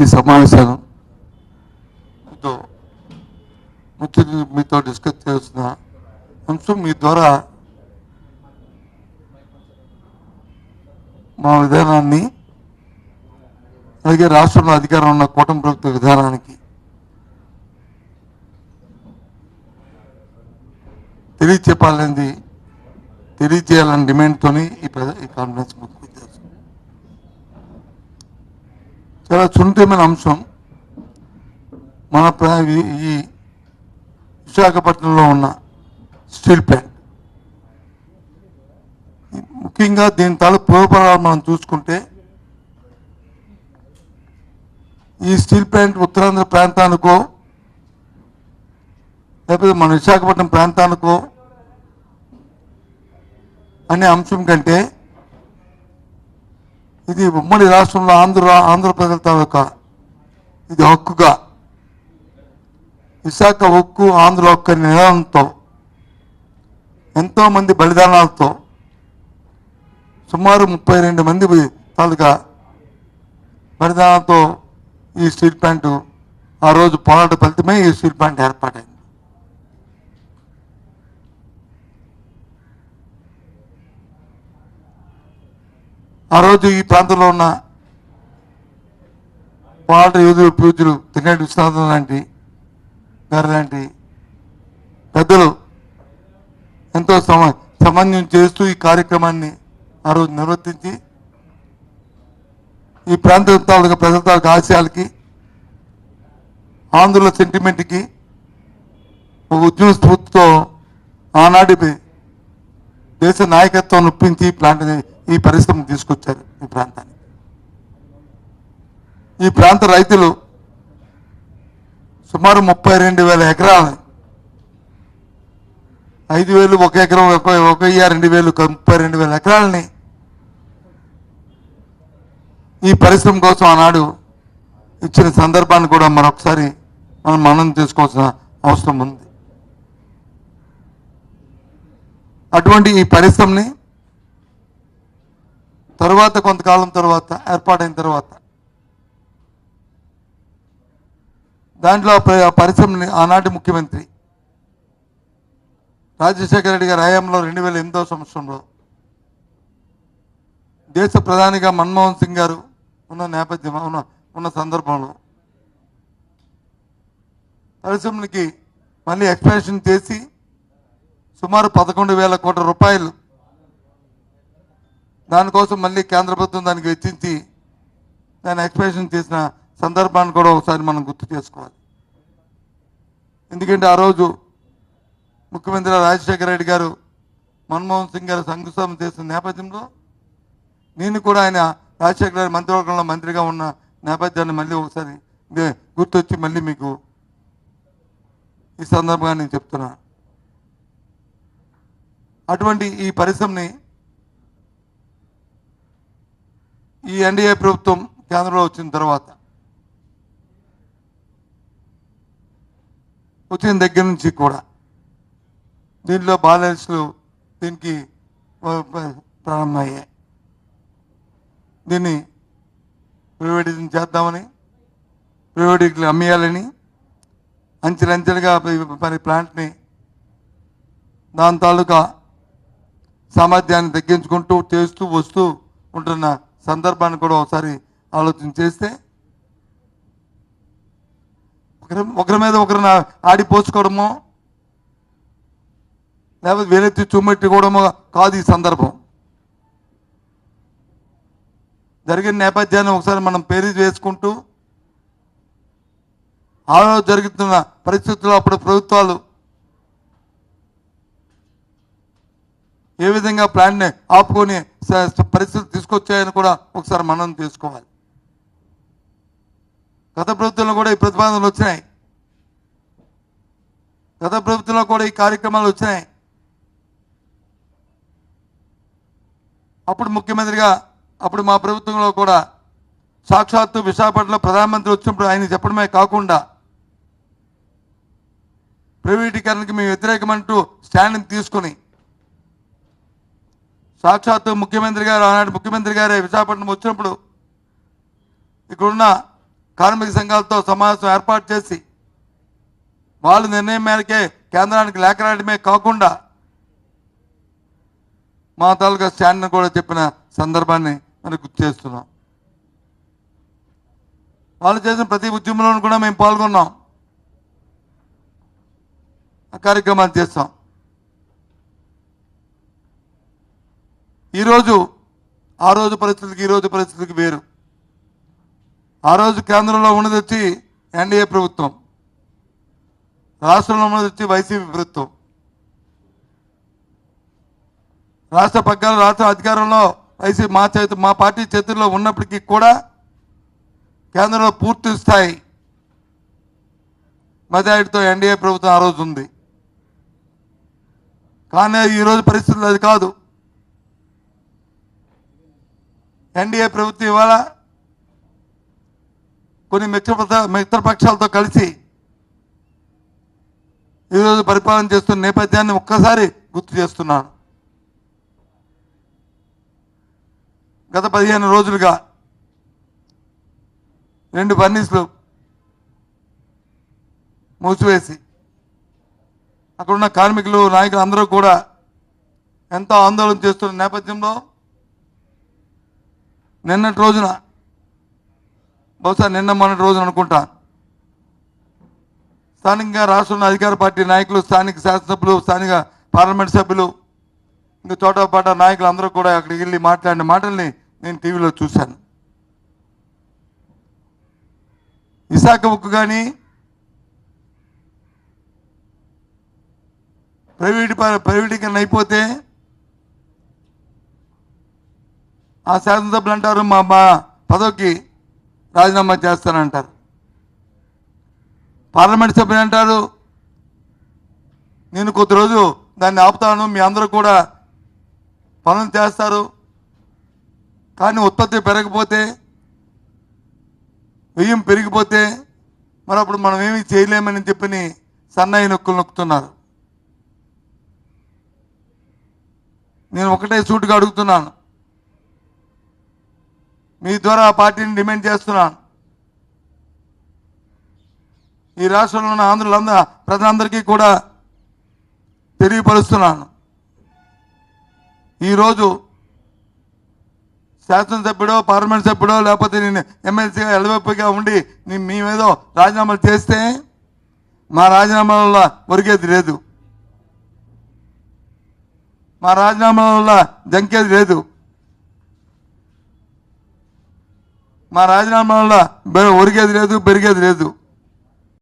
ఈ సమావేశాలు. మీతో ముఖ్య మీతో డిస్కస్ చేస్తున్న అంశం మీ ద్వారా మా విధానాన్ని అలాగే రాష్ట్రంలో అధికారం ఉన్న కూటమి ప్రభుత్వ విధానానికి తెలియచెప్పాలనేది తెలియజేయాలని డిమాండ్తో ఈ ఈ కాన్ఫరెన్స్ ముఖ్య ఉద్దేశం చాలా సున్నితమైన అంశం మన ఈ- విశాఖపట్నంలో ఉన్న స్టీల్ ప్లాంట్. ముఖ్యంగా దీని తాలూకు పూర్వపరాలు మనం చూసుకుంటే ఈ స్టీల్ ప్లాంట్ ఉత్తరాంధ్ర ప్రాంతానికో లేకపోతే మన విశాఖపట్నం ప్రాంతానికో అనే అంశం కంటే ఇది ఉమ్మడి రాష్ట్రంలో ఆంధ్ర ఆంధ్ర ప్రజల తాలూకా ఇది హక్కుగా. విశాఖ హక్కు ఆంధ్ర హక్కు అనే నినాదంతో ఎంతో మంది బలిదానాలతో సుమారు ముప్పై రెండు మంది తాలూకా బలిదానాలతో ఈ స్టీల్ ప్లాంట్ ఆ రోజు పోరాట ఫలితమే ఈ స్టీల్ ప్లాంట్ ఏర్పాటైంది. ఆ రోజు ఈ ప్రాంతంలో ఉన్న పాట యోధులు పూజలు తిన్నటి విశ్వనాథం లాంటి గారు లాంటి పెద్దలు ఎంతో సమ సమన్వయం చేస్తూ ఈ కార్యక్రమాన్ని ఆ రోజు నిర్వర్తించి ఈ ప్రాంత తాలూకా ప్రజల తాలూకా ఆశయాలకి ఆంధ్రుల సెంటిమెంట్కి ఒక ఉద్యమ స్ఫూర్తితో ఆనాటి దేశ నాయకత్వం ఒప్పించి ప్లాంట్ ఈ పరిశ్రమ తీసుకొచ్చారు ఈ ప్రాంతానికి. ఈ ప్రాంత రైతులు సుమారు ముప్పై రెండు వేల ఎకరాలు ఐదు వేలు ఒక ఎకరం ఒక ఒక రెండు వేలు ముప్పై రెండు వేల ఎకరాలని ఈ పరిశ్రమ కోసం ఆనాడు ఇచ్చిన సందర్భాన్ని కూడా మరొకసారి మనం మనం చేసుకోవాల్సిన అవసరం ఉంది. అటువంటి ఈ పరిశ్రమని తరువాత కొంతకాలం తర్వాత ఏర్పాటైన తర్వాత. దాంట్లో ఆ పరిశ్రమని ఆనాటి ముఖ్యమంత్రి రాజశేఖర రెడ్డి గారి హయాంలో రెండు వేల ఎనిమిదో సంవత్సరంలో దేశ ప్రధానిగా మన్మోహన్ సింగ్ గారు ఉన్న నేపథ్యం ఉన్న ఉన్న సందర్భంలో పరిశ్రమలకి మళ్ళీ ఎక్స్పాన్షన్ చేసి సుమారు పదకొండు వేల కోట్ల రూపాయలు దానికోసం మళ్ళీ కేంద్ర ప్రభుత్వం దానికి వెచ్చించి దాని ఎక్స్ప్రెషన్ చేసిన సందర్భాన్ని కూడా ఒకసారి మనం గుర్తు చేసుకోవాలి. ఎందుకంటే ఆ రోజు ముఖ్యమంత్రి రాజశేఖర రెడ్డి గారు మన్మోహన్ సింగ్ గారు శంకుస్థాపన చేసిన నేపథ్యంలో నేను కూడా ఆయన రాజశేఖర గారి మంత్రివర్గంలో మంత్రిగా ఉన్న నేపథ్యాన్ని మళ్ళీ ఒకసారి గుర్తొచ్చి మళ్ళీ మీకు ఈ సందర్భంగా నేను చెప్తున్నా. అటువంటి ఈ పరిశ్రమని ఈ ఎన్డీఏ ప్రభుత్వం కేంద్రంలో వచ్చిన తర్వాత వచ్చిన దగ్గర నుంచి కూడా దీంట్లో బాలెన్స్లు దీనికి ప్రారంభమయ్యాయి. దీన్ని ప్రైవేటైజేషన్ చేద్దామని ప్రైవేట్కి అమ్మేయాలని అంచెలంచెలుగా మరి ప్లాంట్ని దాని తాలూకా సామర్థ్యాన్ని తగ్గించుకుంటూ చేస్తూ వస్తూ ఉంటున్న సందర్భాన్ని కూడా ఒకసారి ఆలోచన చేస్తే ఒకరి ఒకరి మీద ఒకరిని ఆడిపోసుకోవడము లేకపోతే వేలెత్తి చూమెట్టుకోవడమో కాదు ఈ సందర్భం. జరిగిన నేపథ్యాన్ని ఒకసారి మనం పేరు వేసుకుంటూ ఆ జరుగుతున్న పరిస్థితుల్లో అప్పుడు ప్రభుత్వాలు ఏ విధంగా ప్లాన్ని ఆపుకొని పరిస్థితులు తీసుకొచ్చాయని కూడా ఒకసారి మనం తీసుకోవాలి గత ప్రభుత్వంలో కూడా ఈ ప్రతిపాదనలు వచ్చినాయి. గత ప్రభుత్వంలో కూడా ఈ కార్యక్రమాలు వచ్చినాయి. అప్పుడు ముఖ్యమంత్రిగా అప్పుడు మా ప్రభుత్వంలో కూడా సాక్షాత్తు విశాఖపట్నంలో ప్రధానమంత్రి వచ్చినప్పుడు ఆయన చెప్పడమే కాకుండా ప్రైవేటీకరణకి మేము వ్యతిరేకమంటూ స్టాండ్ తీసుకొని సాక్షాత్తు ముఖ్యమంత్రి గారు ఆనాడు ముఖ్యమంత్రి గారే విశాఖపట్నం వచ్చినప్పుడు ఇక్కడున్న కార్మిక సంఘాలతో సమావేశం ఏర్పాటు చేసి వాళ్ళు నిర్ణయం మేరకే కేంద్రానికి లేఖ రాయడమే కాకుండా మా తాలూకా స్టాండ్ని కూడా చెప్పిన సందర్భాన్ని మనం గుర్తు చేస్తున్నాం. వాళ్ళు చేసిన ప్రతి ఉద్యమంలోనూ కూడా మేము పాల్గొన్నాం. ఆ కార్యక్రమాలు చేస్తాం. ఈరోజు ఆ రోజు పరిస్థితులకి ఈరోజు పరిస్థితికి పరిస్థితులకి వేరు. ఆ రోజు కేంద్రంలో ఉన్నది వచ్చి ఎన్డీఏ ప్రభుత్వం. రాష్ట్రంలో ఉన్నది వచ్చి వైసీపీ ప్రభుత్వం. రాష్ట్ర పగ్గాలు రాష్ట్ర అధికారంలో వైసీపీ మా చేతి మా పార్టీ చేతుల్లో ఉన్నప్పటికీ కూడా కేంద్రంలో పూర్తి స్థాయి మెజారిటీతో ఎన్డీఏ ప్రభుత్వం ఆ రోజు ఉంది. కానీ ఈరోజు పరిస్థితులు అది కాదు. ఎన్డీఏ ప్రభుత్వం ఇవాళ కొన్ని మిత్ర మిత్రపక్షాలతో కలిసి ఈరోజు పరిపాలన చేస్తున్న నేపథ్యాన్ని ఒక్కసారి గుర్తు చేస్తున్నాను. గత పదిహేను రోజులుగా రెండు బర్నీస్లు మూసివేసి అక్కడున్న కార్మికులు నాయకులు అందరూ కూడా ఎంతో ఆందోళన చేస్తున్న నేపథ్యంలో నిన్నటి రోజున బహుశా నిన్న మొన్నటి రోజున అనుకుంటా స్థానికంగా రాష్ట్రంలో అధికార పార్టీ నాయకులు స్థానిక శాసనసభ్యులు స్థానిక పార్లమెంట్ సభ్యులు ఇంకా చోట పాట నాయకులు అందరూ కూడా అక్కడికి వెళ్ళి మాట్లాడిన మాటల్ని నేను టీవీలో చూశాను. విశాఖ ఉక్కు కానీ ప్రైవేట్ ప్రైవేటీకరణ అయిపోతే ఆ శాసనసభ్యులు అంటారు మా మా పదవికి రాజీనామా చేస్తానంటారు. పార్లమెంట్ సభ్యులు అంటారు నేను కొద్ది రోజు దాన్ని ఆపుతాను మీ అందరూ కూడా పనులు చేస్తారు. కానీ ఉత్పత్తి పెరగపోతే వ్యయం పెరిగిపోతే మరి అప్పుడు మనం ఏమీ చేయలేమని చెప్పి సన్నాయి నొక్కులు నొక్కుతున్నారు. నేను ఒకటే సూటుగా అడుగుతున్నాను. మీ ద్వారా ఆ పార్టీని డిమాండ్ చేస్తున్నాను. ఈ రాష్ట్రంలో ఉన్న ఆంధ్రులందరూ ప్రజలందరికీ కూడా తెలియపరుస్తున్నాను. ఈరోజు శాసనసభ్యుడో పార్లమెంట్ సభ్యుడో లేకపోతే నేను ఎమ్మెల్సీగా ఎలవెప్పుగా ఉండి నీ- మేమేదో రాజీనామాలు చేస్తే మా రాజీనామాల వల్ల ఒరిగేది లేదు. మా రాజీనామాల వల్ల జంకేది లేదు. మా రాజీనామా వల్ల ఒరిగేది లేదు పెరిగేది లేదు.